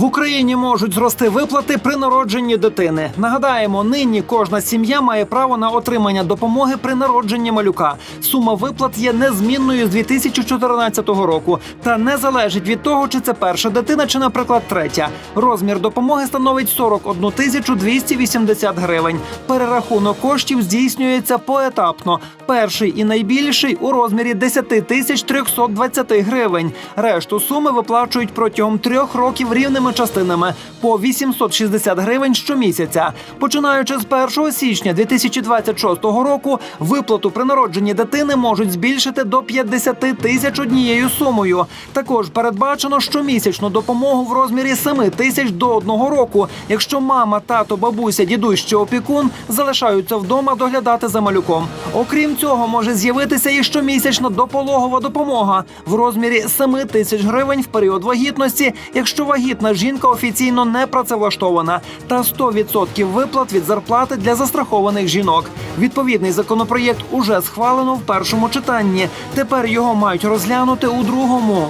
В Україні можуть зрости виплати при народженні дитини. Нагадаємо, нині кожна сім'я має право на отримання допомоги при народженні малюка. Сума виплат є незмінною з 2014 року та не залежить від того, чи це перша дитина, чи, наприклад, третя. Розмір допомоги становить 41 тисячу 280 гривень. Перерахунок коштів здійснюється поетапно. Перший і найбільший у розмірі 10 тисяч 320 гривень. Решту суми виплачують протягом трьох років рівними частинами по 860 гривень щомісяця. Починаючи з 1 січня 2026 року, виплату при народженні дитини можуть збільшити до 50 тисяч однією сумою. Також передбачено щомісячну допомогу в розмірі 7 тисяч до одного року, якщо мама, тато, бабуся, дідусь чи опікун залишаються вдома доглядати за малюком. Окрім цього, може з'явитися і щомісячна допологова допомога в розмірі 7 тисяч гривень в період вагітності, якщо вагітна жінка офіційно не працевлаштована, та 100% виплат від зарплати для застрахованих жінок. Відповідний законопроєкт уже схвалено в першому читанні. Тепер його мають розглянути у другому.